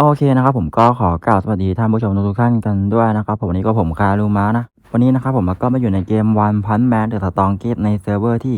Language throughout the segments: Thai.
โอเคนะครับผมก็ขอกล่าวสวัสดีท่านผู้ชมทุกท่านกันด้วยนะครับผมวันนี้ก็ผมคารูมานะ วันนี้นะครับผมก็มาอยู่ในเกมวันพันแมนเดอะสตองเกตในเซิร์ฟเวอร์ที่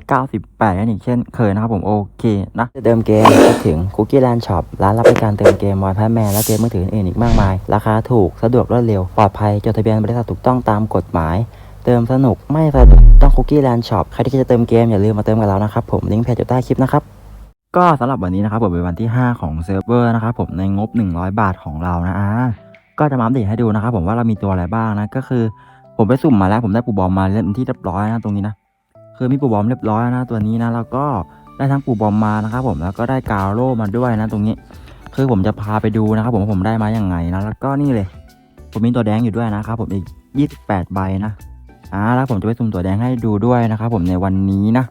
698นั่นอีกเช่นเคยนะครับผมโอเคนะเติมเกมคิดถึงคุกกี้แลนด์ช็อปร้านรับบริการเติมเกมวันพันแมนและเกมมือถืออื่นอีกมากมาย ราคาถูกสะดวกรวดเร็วปลอดภัยจดทะเบียนบริษัทถูกต้องตามกฎหมาย เติมสนุกไม่สะดุดต้องคุกกี้แลนด์ช็อปใครที่จะเติมเกมอย่าลืมมาเติมกับเรานะครับผมลิงก์เพจอยู่ใต้คลิปนะครับ ก็สำหรับวันนี้นะครับผมเป็นวันที่ 5 ของเซิร์ฟเวอร์นะครับผมในงบ 100 บาทของเรานะอ่าก็จะมาอัปเดตให้ดูนะครับผมว่าเรามีตัวอะไรบ้างนะก็คือ ผมไปสุ่มมาแล้วผมได้ปูบอมมาเล่นที่เรียบร้อยนะตรงนี้นะคือมีปูบอมเรียบร้อยนะตัวนี้นะแล้วก็ได้ทั้งปูบอมมานะครับผมแล้วก็ได้กาวโลมาด้วยนะตรงนี้ คือผมจะพาไปดูนะครับผมว่าผมได้มาอย่างไงนะแล้วก็นี่เลย ผมมีตัวแดงอยู่ด้วยนะครับผมอีก 28 ใบนะอ่าแล้วผมจะไปสุ่มตัวแดงให้ดูด้วยนะครับผมในวันนี้นะ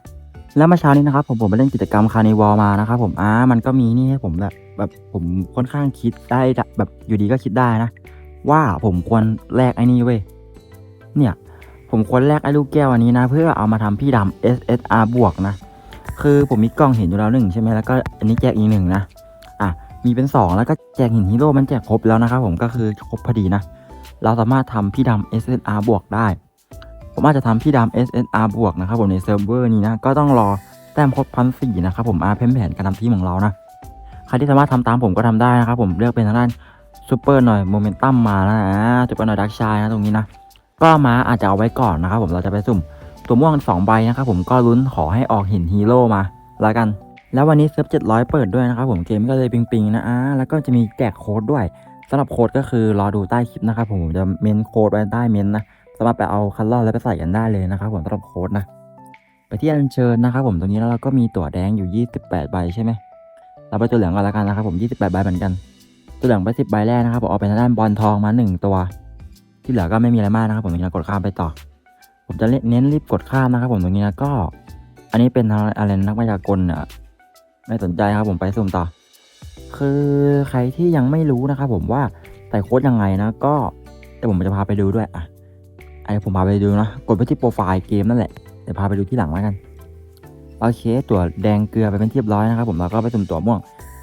แล้วเมื่อเช้านี้นะครับผมผมไปเล่นกิจกรรมคาร์นิวอลมานะครับผมอ่ามันก็มีนี่ให้ผมแบบแบบผมค่อนข้างคิดได้แบบอยู่ดีก็คิดได้นะ ว่าผมควรแลกไอ้นี่เว้ยเนี่ย ผมควรแลกไอ้ลูกแก้วอันนี้นะ เพื่อเอามาทำพี่ดำ SSR บวกนะ คือผมมีกล้องเห็นอยู่แล้วหนึ่งใช่ไหมแล้วก็อันนี้แจกอีกหนึ่งนะอะมีเป็นสองแล้วก็แจกหินฮีโร่มันแจกครบแล้วนะครับผมก็คือครบพอดีนะ เราสามารถทำพี่ดำ SSR บวกได้ ผมอาจจะทำพี่ดำ SSR บวกนะครับผมในเซิร์ฟเวอร์นี้นะก็ต้องรอแต้มครบพันสี่นะครับผมอาเพ้นแผนการทำทีมของเรานะใครที่สามารถทำตามผมก็ทำได้นะครับผมเลือกเป็นทางด้านซูเปอร์หน่อยโมเมนตัมมานะอ่าซูเปอร์หน่อยดักชายนะตรงนี้นะก็มาอาจจะเอาไว้ก่อนนะครับผมเราจะไปสุ่มตัวม่วงสองใบนะครับผมก็ลุ้นขอให้ออกหินฮีโร่มาแล้วกัน แล้ววันนี้เซิร์ฟเจ็ดร้อยเปิดด้วยนะครับผมเกมก็เลยปิงๆนะอ่าแล้วก็จะมีแจกโค้ดด้วยสำหรับโค้ดก็คือรอดูใต้คลิปนะครับผมผมจะเมนโค้ดไว้ใต้เมนนะ สามารถไปเอาคันลอกแล้วไปใส่กันได้เลยนะครับผมสำหรับโค้ดนะไปที่อัญเชิญนะครับผมตรงนี้แล้วเราก็มีตั๋วแดงอยู่ 28 ใบใช่ไหมเราไปตัวเหลืองก่อนละกันนะครับผม 28 ใบเหมือนกัน ตัวเหลืองไป 10 ใบแรกนะครับผมเอาไปทางด้านบอลทองมา 1 ตัว ที่เหลือก็ไม่มีอะไรมากนะครับผมตรงนี้เรากดข้ามไปต่อ ผมจะเน้นรีบกดข้ามนะครับผมตรงนี้นะก็ อันนี้เป็นอะไรนักมายากลอะไม่สนใจครับผมไปสุ่มต่อ คือใครที่ยังไม่รู้นะครับผมว่าใส่โค้ดยังไงนะก็เดี๋ยวผมจะพาไปดูด้วยอะ ไอ้ผมพาไปดูนะ กดไปที่โปรไฟล์เกมนั่นแหละ เดี๋ยวพาไปดูที่หลังแล้วกัน โอเค ตัวแดงเกลือไปเป็นที่เรียบร้อยนะครับผมเราก็ไปสุ่มตัวม่วง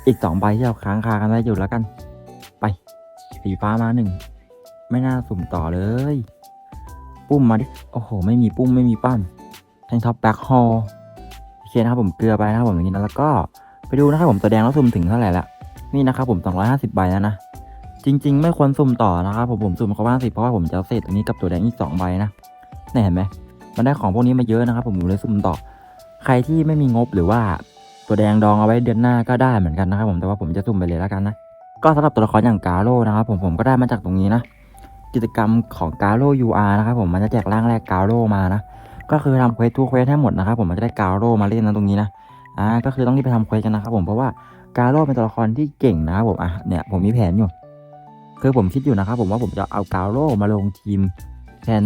อีกสองใบที่เราค้างคากันไว้อยู่แล้วกัน ไป สีฟ้ามาหนึ่ง ไม่น่าสุ่มต่อเลย ปุ้มมาดิ โอ้โห ไม่มีปุ้มไม่มีปั้นแทงท็อปแบ็คฮอลโอเคนะครับผมเกลือไปนะครับผมอย่างนี้นะแล้วก็ไปดูนะครับผมตัวแดงแล้วสุ่มถึงเท่าไหร่ละนี่นะครับผม 250 ใบแล้วนะ จริง ๆ ไม่ควรสุ่มต่อนะครับผมผมสุ่มเขาบ้างสิเพราะว่าผมจะเอาเศษตรงนี้กับตัวแดงอีกสองใบนะนี่เห็นไหมมันได้ของพวกนี้มาเยอะนะครับ ผมผมเลยสุ่มต่อ ใครที่ไม่มีงบหรือว่าตัวแดงดองเอาไว้เดือนหน้าก็ได้เหมือนกันนะครับ ผมแต่ว่าผมจะสุ่มไปเลยแล้วกันนะก็สำหรับตัวละครอย่างกาโร่นะครับ ผมผมก็ได้มาจากตรงนี้นะกิจกรรมของกาโร่ UR นะครับผมมันจะแจกร่างแรกกาโร่มานะก็คือทำเควสทุกเควสให้หมดนะครับผมมันจะได้กาโร่มาเล่นนะตรงนี้นะอ่าก็คือต้องรีบไปทำเควสกันนะครับผมเพราะว่ากาโร่เป็นตัวละครที่เก่งนะครับผมอะเนี่ยผมมีแผนอยู่ คือผมคิดอยู่นะครับ ผมว่าผมจะเอากาโร่มาลงทีม แทน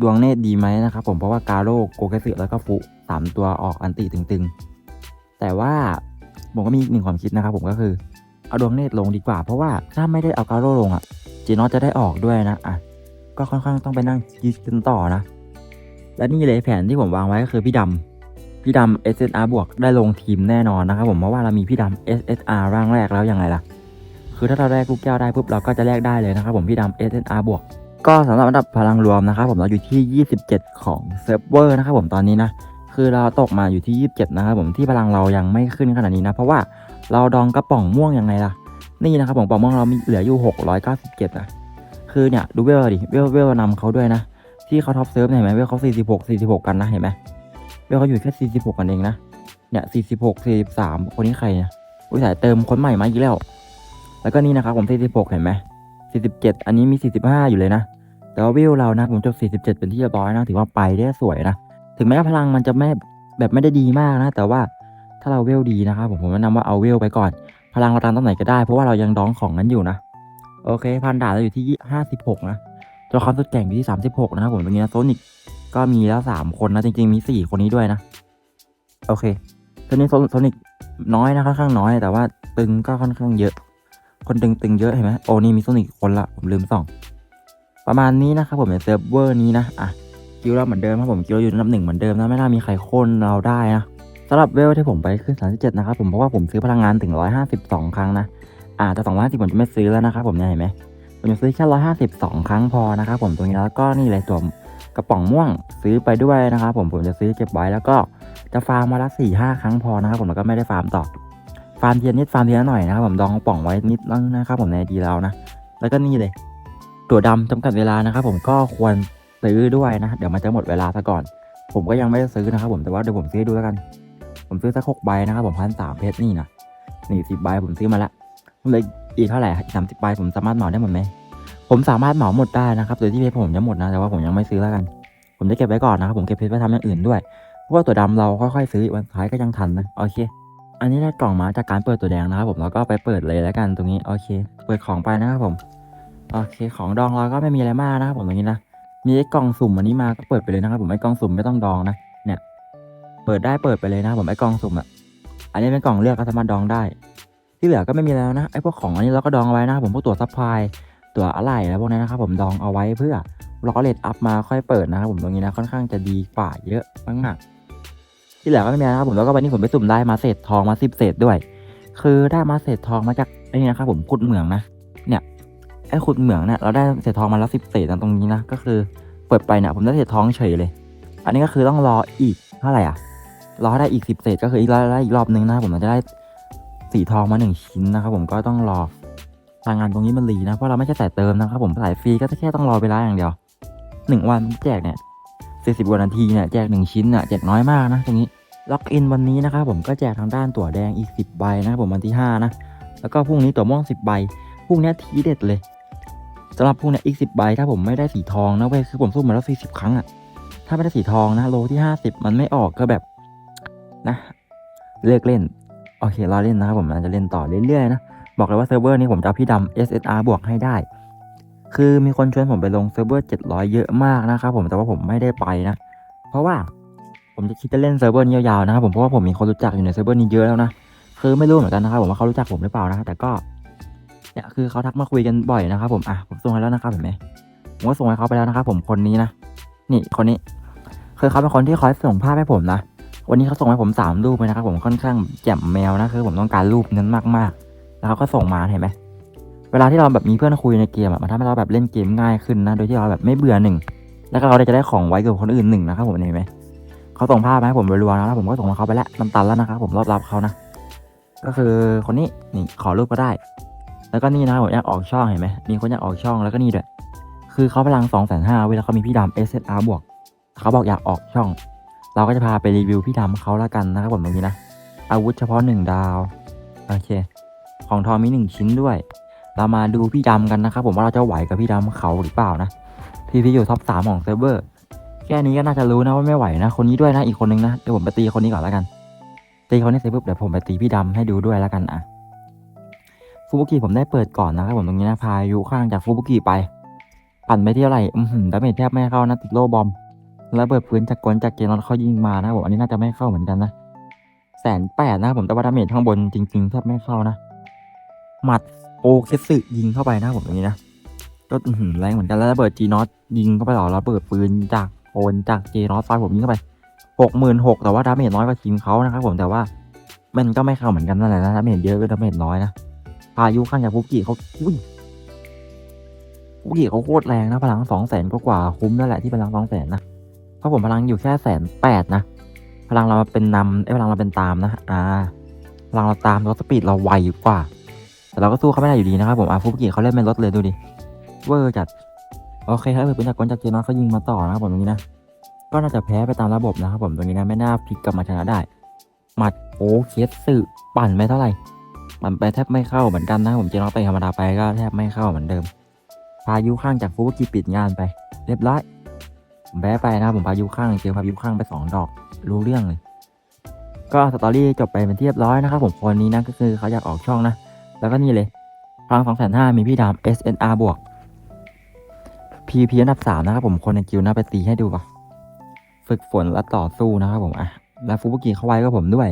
ดวงเนตรดีไหมนะครับผมเพราะว่ากาโร่โกเกสึแล้วก็ฟุสามตัวออกอันติตึงๆ แต่ว่าผมก็มีอีกหนึ่งความคิดนะครับ ผมก็คือเอาดวงเนตรลงดีกว่า เพราะว่าถ้าไม่ได้เอากาโร่ลงอะจีนอสจะได้ออกด้วยนะอะก็ค่อนข้างต้องไปนั่งคิดกันต่อนะ และนี่เลยแผนที่ผมวางไว้ก็คือพี่ดำพี่ดำ SSR บวกได้ลงทีมแน่นอนนะครับผมเพราะว่าเรามีพี่ดำ SSR ร่างแรกแล้วยังไงล่ะ คือถ้าเราแลกลูกแก้วได้ปุ๊บเราก็จะแลกได้เลยนะครับผมพี่ดำ SNR บวกก็สำหรับอันดับพลังรวมนะครับผมเราอยู่ที่ 27 ของเซิร์ฟเวอร์นะครับผมตอนนี้นะคือเราตกมาอยู่ที่ 27 นะครับผมที่พลังเรายังไม่ขึ้นขนาดนี้นะเพราะว่าเราดองกระป๋องม่วงยังไงล่ะ นี่นะครับผมกระป๋องม่วงเรามีเหลืออยู่ 697 นะคือเนี่ยดูเวลดิเวลเวลนำเขาด้วยนะ ที่เขาท็อปเซิร์ฟเนี่ยเห็นไหมเวลเขา 46 46 กันนะเห็นไหมเวลเขาอยู่แค่ 46 กันเองนะเนี่ย46 43 คนนี้ใครเนี่ยอุ้ยสายเติมคนใหม่มาอีกแล้ว แล้วก็นี่นะครับผม 46 เห็นไหม 47 อันนี้มี 45 อยู่เลยนะ แต่ว่าวิวเรานะผมจบ 47 เป็นที่เรียบร้อยนะ ถือว่าไปได้สวยนะ ถึงแม้ว่าพลังมันจะไม่แบบไม่ได้ดีมากนะ แต่ว่าถ้าเราเวลดีนะครับผมผมแนะนำว่าเอาเวลไปก่อน พลังเราตามตรงไหนก็ได้ เพราะว่าเรายังดองของนั้นอยู่นะ โอเค พันดาเราอยู่ที่ 56 นะตัวคอนสุดแก่งอยู่ที่ 36 นะครับผมตรงนี้นะโซนิกก็มีแล้ว 3 คนนะ จริง ๆ มี 4 คนนี้ด้วยนะ โอเคตอนนี้โซนิกน้อยนะค่อนข้างน้อย แต่ว่าตึงก็ค่อนข้างเยอะ คนตึงๆเยอะเห็นไหมโอ้นี่มีโซนิกคนละผมลืมส่อง ประมาณนี้นะครับผมในเซิร์ฟเวอร์นี้นะอะคิวเราเหมือนเดิมครับผมคิวเราอยู่อันดับหนึ่งเหมือนเดิมนะไม่น่ามีใครโค่นเราได้นะสำหรับเวลที่ผมไปขึ้น 37 นะครับผมเพราะว่าผมซื้อพลังงานถึง 152 ครั้งนะอ่าแต่สองร้อยสิบผมจะไม่ซื้อแล้วนะครับผมเนี่ยเห็นไหมผมจะซื้อแค่ร้อยห้าสิบสองครั้งพอนะครับผมตรงนี้แล้วก็นี่เลยตัวกระป๋องม่วงซื้อไปด้วยนะครับผมผมจะซื้อเก็บไว้แล้วก็จะฟาร์มมาละสี่ห้าครั้งพอนะครับผมแล้วก็ไม่ได้ฟาร์มต่อ ฟาร์มเทียนนิดฟาร์มเทียนหน่อยนะครับผมดองป๋องไว้นิดนึงนะครับผมในดีแล้วนะ แล้วก็นี่เลย ตัวดำจำกัดเวลานะครับผมก็ควรซื้อด้วยนะ เดี๋ยวมันจะหมดเวลาซะก่อน ผมก็ยังไม่ได้ซื้อนะครับผมแต่ว่าเดี๋ยวผมซื้อดูแล้วกัน ผมซื้อสักหกใบนะครับผมพันสามเพชรนี่นะนี่สิบใบผมซื้อมาละเลยอีกเท่าไหร่สามสิบใบผมสามารถเหมาได้หมดไหมผมสามารถเหมาหมดได้นะครับโดยที่เพชรผมจะหมดนะแต่ว่าผมยังไม่ซื้อแล้วกัน ผมจะเก็บไว้ก่อนนะครับผมเก็บเพชรไว้ทำอย่างอื่นด้วยเพราะว่าตัวดำเราค่อยๆซื้อวันท้ายก็ยังทันนะโอเค อันนี้ได้กล่องมาจากการเปิดตัวแดงนะครับผมแล้วก็ไปเปิดเลยแล้วกันตรงนี้โอเค เปิดของไปนะครับผมโอเค ของดองเราก็ไม่มีอะไรมากนะครับผมตรงนี้นะมีไอ้กล่องสุ่มอันนี้มาก็เปิดไปเลยนะครับผมไอ้กล่องสุ่มไม่ต้องดองนะเนี่ย เปิดได้เปิดไปเลยนะครับผมไอ้กล่องสุ่มอะอันนี้เป็นกล่องเลือกก็สามารถดองได้ ที่เหลือก็ไม่มีแล้วนะไอ้พวกของอันนี้เราก็ดองไว้นะครับผมพวกตัวซัพพลายตัวอะไหล่แล้วพวกนี้นะครับผมดองเอาไว้เพื่อรอเลทอัพมาค่อยเปิดนะครับผมตรงนี้นะค่อนข้างจะดีกว่าเยอะมากๆ ที่เหลือก็ไม่มีนะครับผมแล้วก็วันนี้ผมไปสุ่มได้มาเศษทองมาสิบเศษด้วย คือได้มาเศษทองมาจากไอ้นี่นะครับผมขุดเหมืองนะ เนี่ยไอ้ขุดเหมืองเนี่ยเราได้เศษทองมาแล้วสิบเศษนะตรงนี้นะก็คือเปิดไปเนี่ยผมได้เศษทองเฉยเลย อันนี้ก็คือต้องรออีกเท่าไหร่อะรอได้อีกสิบเศษก็คืออีกรอบได้อีกรอบนึงนะครับผมเราจะได้สีทองมาหนึ่งชิ้นนะครับผมก็ต้องรอทางงานตรงนี้มันรีนะเพราะเราไม่ใช่สายเติมนะครับผมสายฟรีก็แค่ต้องรอเวลาอย่างเดียวหนึ่งวันแจกเนี่ย สี่สิบกว่านาทีเนี่ยแจกหนึ่งชิ้นเนี่ยแจกน้อยมากนะตรงนี้ล็อกอินวันนี้นะครับผมก็แจกทางด้านตั๋วแดงอีกสิบใบนะครับผมวันที่ห้านะ แล้วก็พรุ่งนี้ตั๋วม่วงสิบใบพรุ่งนี้ทีเด็ดเลยสำหรับพวกเนี้ยอีกสิบใบถ้าผมไม่ได้สีทองนะเว้ยคือผมสู้มาแล้วสี่สิบครั้งอะถ้าไม่ได้สีทองนะโลที่ห้าสิบมันไม่ออกก็แบบนะเลิกเล่นโอเครอเล่นนะครับผมอาจจะเล่นต่อเรื่อยๆนะบอกเลยว่าเซิร์ฟเวอร์นี้ผมจะเอาพี่ดำ SSR บวกให้ได้ คือมีคนชวนผมไปลงเซิร์ฟเวอร์ 700 เยอะมากนะครับผมแต่ว่าผมไม่ได้ไปนะ เพราะว่าผมจะคิดจะเล่นเซิร์ฟเวอร์นี้ยาวๆนะครับผมเพราะว่าผมมีคนรู้จักอยู่ในเซิร์ฟเวอร์นี้เยอะแล้วนะคือไม่รู้เหมือนกันนะครับผมว่าเขารู้จักผมหรือเปล่านะแต่ก็เนี่ยคือเขาทักมาคุยกันบ่อยนะครับผมอะผมส่งให้แล้วนะครับเห็นไหมผมก็ส่งให้เขาไปแล้วนะครับผมคนนี้นะนี่คนนี้คือเขาเป็นคนที่คอยส่งภาพให้ผมนะวันนี้เขาส่งให้ผมสามรูปเลยนะครับผมค่อนข้างแจ่มแมวนะคือผมต้องการรูปนั้นมากๆ แล้วเขาก็ส่งมาเห็นไหม เวลาที่เราแบบมีเพื่อนคุยในเกมอะมันทำให้เราแบบเล่นเกมง่ายขึ้นนะ โดยที่เราแบบไม่เบื่อหนึ่ง แล้วก็เราจะได้ของไว้กับคนอื่นหนึ่งนะครับผมเห็นไหมเขาส่งภาพมาให้ผมรัวๆนะแล้วผมก็ส่งมาเขาไปแล้วน้ำตาลแล้วนะครับผมรอบรับเขานะ ก็คือคนนี้นี่ขอรูปก็ได้ แล้วก็นี่นะผมอยากออกช่องเห็นไหมมีคนอยากออกช่องแล้วก็นี่ด้วยคือเขาพลัง2องแสนห้าเวลาเขามีพี่ดำ SSR บวกเขาบอกอยากออกช่อง เราก็จะพาไปรีวิวพี่ดำเขาแล้วกันนะครับผมตรงนี้นะอาวุธเฉพาะหนึ่งดาวโอเค ของทองมีหนึ่งชิ้นด้วย เรามาดูพี่ดำกันนะครับผมว่าเราจะไหวกับพี่ดำเขาหรือเปล่านะพี่พี่อยู่ท็อปสามของเซิร์ฟเวอร์แค่นี้ก็น่าจะรู้นะว่าไม่ไหวนะ คนนี้ด้วยนะอีกคนนึงนะเดี๋ยวผมไปตีคนนี้ก่อนแล้วกัน ตีคนนี้เสร็จปุ๊บเดี๋ยวผมไปตีพี่ดำให้ดูด้วยแล้วกันอะฟูบุกิผมได้เปิดก่อนนะครับผมตรงนี้นะพายุข้างจากฟูบุกิไป ปั่นไปที่เท่าไหร่อืมดาเมจแทบไม่เข้านะติดโลบอมแล้วเปิดพื้นจากกลจากเกนอนเขายิงมานะผมอันนี้น่าจะไม่เข้าเหมือนกันนะแสนแปดนะครับผมแต่ว่าดาเมจข้างบนจริงๆแทบไม่เข้านะ หมัดโอเคสึยิงเข้าไปนะครับผมตรงนี้นะก็แรงเหมือนกันแล้วระเบิดจีนอตยิงเข้าไปหรอแล้วเปิดปืนจากโอนจากเจนอตฟาดผมยิงเข้าไปหกหมื่นหกแต่ว่าดาเมจน้อยกว่าทีมเขานะครับผมแต่ว่ามันก็ไม่เข้าเหมือนกันนั่นแหละนะดาเมจเยอะก็ดาเมจน้อยนะพายุข้างจากฟุกิเขาอุ้ยฟุกิเขาโคตรแรงนะพลังสองแสนกว่าคุ้มนั่นแหละที่พลังสองแสนนะเพราะผมพลังอยู่แค่แสนแปดนะพลังเราเป็นนำไอ้พลังเราเป็นตามนะอ่าพลังเราตามเราสปีดเราไวกว่า แต่เราก็สู้เขาไม่ได้อยู่ดีนะครับผมอาฟุกิเขาเล่นไม่ลดเลยดูดิ เวอร์จัด โอเคครับเป็นจากกลจากเจนอนเขายิงมาต่อนะครับผมตรงนี้นะ ก็น่าจะแพ้ไปตามระบบนะครับผมตรงนี้นะไม่น่าพลิกกลับมาชนะได้ หมัดโอ้เคสสึปั่นไม่เท่าไหร่มันไปแทบไม่เข้าเหมือนกันนะผมเจนอตไปธรรมดาไปก็แทบไม่เข้าเหมือนเดิม พายุข้างจากฟูบุกิปิดงานไป เรียบร้อยผมแพ้ไปนะผมพายุข้างเจอพายุข้างไปสองดอก รู้เรื่องเลย ก็สตอรี่จบไปเป็นที่เรียบร้อยนะครับผมคนนี้นะก็คือเขาอยากออกช่องนะ แล้วก็นี่เลยพลังสองแสนห้ามีพี่ดาม SNR บวก PP อันดับสามนะครับผมคนในกิวนะไปตีให้ดูป่ะฝึกฝนและต่อสู้นะครับผมอะแล้วฟูบุกิเขาไวก็ผมด้วย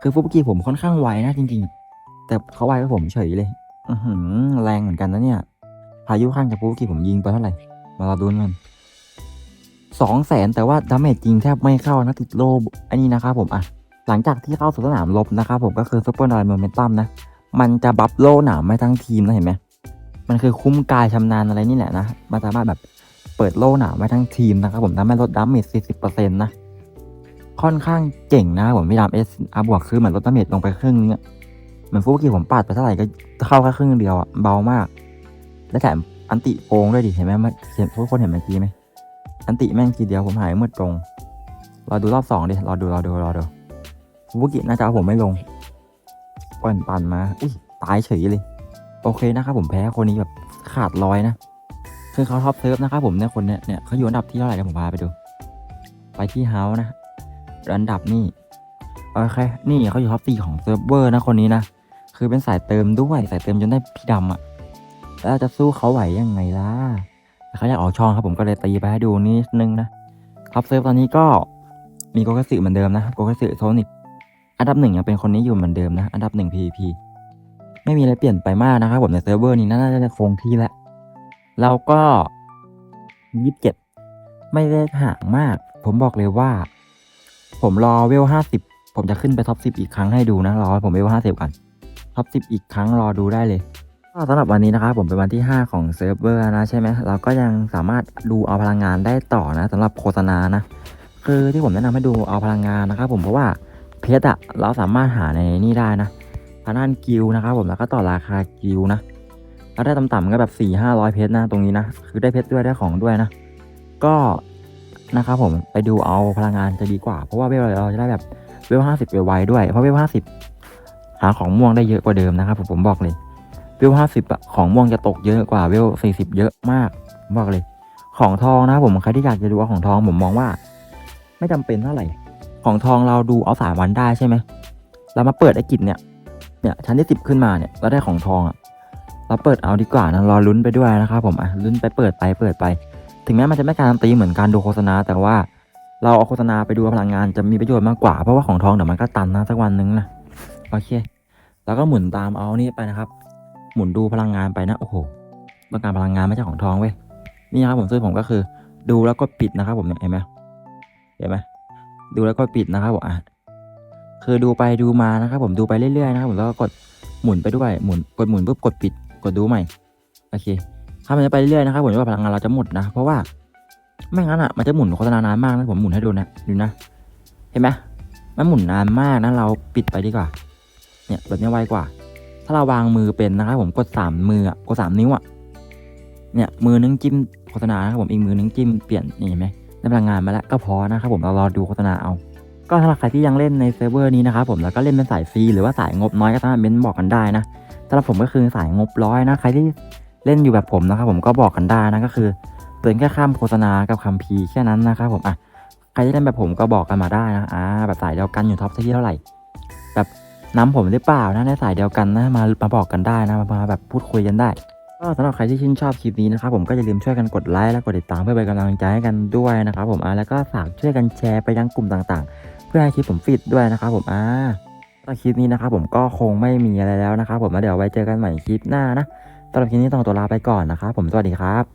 คือฟูบุกิผมค่อนข้างไวนะจริง ๆ แต่เขาไวกับผมเฉยเลย อือหือแรงเหมือนกันนะเนี่ยพายุข้างจากฟูบุกิผมยิงไปเท่าไหร่มาเราดูกันสองแสนแต่ว่าดาเมจจริงแทบไม่เข้านะติดโลบอันนี้นะครับผมอะหลังจากที่เข้าสู่สนามรบนะครับผมก็คือซูเปอร์นอยโมเมนตัมนะ มันจะบัฟโล่หนามไม่ทั้งทีมนะเห็นไหมมันคือคุ้มกายชำนาญอะไรนี่แหละนะมันสามารถแบบเปิดโล่หนามไว้ทั้งทีมนะครับผมทำให้ลดดาเมจ40%นะค่อนข้างเจ๋งนะผมพี่ดามเอสอาบวกคือเหมือนลดดาเมจลงไปครึ่งนึงอะเหมือนฟุกกี้ผมปาดไปเท่าไหร่ก็เข้าแค่ครึ่งเดียวอะเบามาก และแถมอันติโกงด้วยดิเห็นไหมเมื่อเห็นทุกคนเห็นเมื่อกี้ไหมอันติแม่งทีเดียวผมหายมืดตรงรอดูรอบสองดิรอดูรอดูรอดูฟุกิน่าจะเอาผมไม่ลง ปั่นปั่นมา อุ้ย ตายเฉยเลย โอเคนะครับผมแพ้คนนี้แบบขาดร้อยนะ คือเขาท็อปเซิร์ฟนะครับผมเนี่ยคนเนี้ยเนี่ยเขาอยู่อันดับที่เท่าไหร่เดี๋ยวผมพาไปดู ไปที่เฮาส์นะอันดับนี่โอเค นี่เขาอยู่ท็อปสี่ของเซิร์ฟเวอร์นะคนนี้นะ คือเป็นสายเติมด้วย สายเติมจนได้พี่ดำอะแล้วจะสู้เขาไหวยังไงล่ะเขาอยากออกช่องครับผมก็เลยตีไปให้ดูนิดนึงนะท็อปเซิร์ฟตอนนี้ก็มีโกกสึเหมือนเดิมนะโกกสึโซนิก อันดับหนึ่งยังเป็นคนนี้อยู่เหมือนเดิมนะ อันดับหนึ่ง PVP ไม่มีอะไรเปลี่ยนไปมากนะครับผมในเซิร์ฟเวอร์นี้น่าจะคงที่แล้วเราก็ยี่สิบเจ็ดไม่ได้ห่างมาก ผมบอกเลยว่า ผมรอเวลห้าสิบผมจะขึ้นไปท็อปสิบอีกครั้งให้ดูนะรอผมเวลห้าสิบก่อนท็อปสิบอีกครั้งรอดูได้เลยก็สำหรับวันนี้นะครับผมเป็นวันที่ 5 ของเซิร์ฟเวอร์นะใช่ไหมเราก็ยังสามารถดูเอาพลังงานได้ต่อนะสำหรับโฆษณานะ คือที่ผมแนะนำให้ดูเอาพลังงานนะครับผมเพราะว่า เพชรอะเราสามารถหาในนี่ได้นะทางด้านกิลด์นะครับผมแล้วก็ต่อราคากิลด์นะแล้วได้ต่ำๆก็แบบ4ี่ห้าร้อยเพชรนะตรงนี้นะคือได้เพชรด้วยได้ของด้วยนะ ก็นะครับผมไปดูเอาพลังงานจะดีกว่า เพราะว่าเวลเราจะได้แบบเวลห้าสิบไวๆด้วย เพราะเวลห้าสิบหาของม่วงได้เยอะกว่าเดิมนะครับผมผมบอกเลยเวลห้าสิบอะของม่วงจะตกเยอะกว่าเวลสี่สิบเยอะมากบอกเลย ของทองนะผมใครที่อยากจะดูเอาของทองผมมองว่า ไม่จำเป็นเท่าไหร่ ของทองเราดูเอาสามวันได้ใช่ไหมเรามาเปิดไอ้กิจเนี่ยเนี่ยชั้นที่สิบขึ้นมาเนี่ยเราได้ของทองอะ่ะเราเปิดเอาดีกว่านะรอลุ้นไปด้วยนะครับผมอะลุ้นไปเปิดไปเปิดไป ถึงแม้มันจะไม่การันตีเหมือนการดูโฆษณา แต่ว่าเราเอาโฆษณาไปดูพลังงานจะมีประโยชน์มากกว่าเพราะว่าของทองเดี๋ยวมันก็ตันนะสักวันหนึงนะโอเค แล้วก็หมุนตามเอานี่ไปนะครับ หมุนดูพลังงานไปนะโอ้โหต้องการพลังงานไม่ใช่ของทองเว้ยนี่นะครับผมซื้อผมก็คือ ดูแล้วก็ปิดนะครับผมเนี่ยเห็นไหมเห็นไหม ดูแล้วก็ปิดนะครับผมอะคือดูไปดูมานะครับ ผมดูไปเรื่อยๆนะครับผมแล้วก็กดหมุนไปด้วยหมุนกดหมุนปุ๊บกดปิดกดดูใหม่โอเคถ้ามันจะไปเรื่อยๆนะครับผมว่าพลังงานเราจะหมดนะ เพราะว่าไม่งั้นอะมันจะหมุนโฆษณานานมากนะผมหมุนให้ดูนะดูนะ เห็นไหมมันหมุนนานมากนะเราปิดไปดีกว่า เนี่ยแบบนี้ไวกว่า ถ้าเราวางมือเป็นนะครับผมกดสามมืออะกดสามนิ้วอะเนี่ยมือนึงจิ้มโฆษณานะครับผมอีกมือนึงจิ้มเปลี่ยนเห็นไหม ได้พลังงานมาแล้วก็พอนะครับผมเรารอดูโฆษณาเอา ก็สำหรับใครที่ยังเล่นในเซิร์ฟเวอร์นี้นะครับผมแล้วก็เล่นเป็นสายฟรีหรือว่าสายงบน้อยก็สามารถเม้นบอกกันได้นะสำหรับผมก็คือสายงบร้อยนะใครที่เล่นอยู่แบบผมนะครับผมก็บอกกันได้นะก็คือเตือนแค่ข้ามโฆษณากับคำพีร์แค่นั้นนะครับผมอะใครที่เล่นแบบผมก็บอกกันมาได้นะอ่าแบบสายเดียวกันอยู่ท็อปที่เท่าไหร่ แบบน้ำผมหรือเปล่านะในสายเดียวกันนะมามาบอกกันได้นะมาแบบพูดคุยกันได้ ก็สำหรับใครที่ชื่นชอบคลิปนี้นะครับผมก็อย่าลืมช่วยกันกดไลค์และกดติดตามเพื่อเป็นกำลังใจให้กันด้วยนะครับผมอ่าแล้วก็ฝากช่วยกันแชร์ไปยังกลุ่มต่างๆ เพื่อให้คลิปผมฟิตด้วยนะครับผมอ่าสำหรับคลิปนี้นะครับผมก็คงไม่มีอะไรแล้วนะครับผมแล้วเดี๋ยวไว้เจอกันใหม่คลิปหน้านะสำหรับคลิปนี้ต้องตัวลาไปก่อนนะครับผมสวัสดีครับ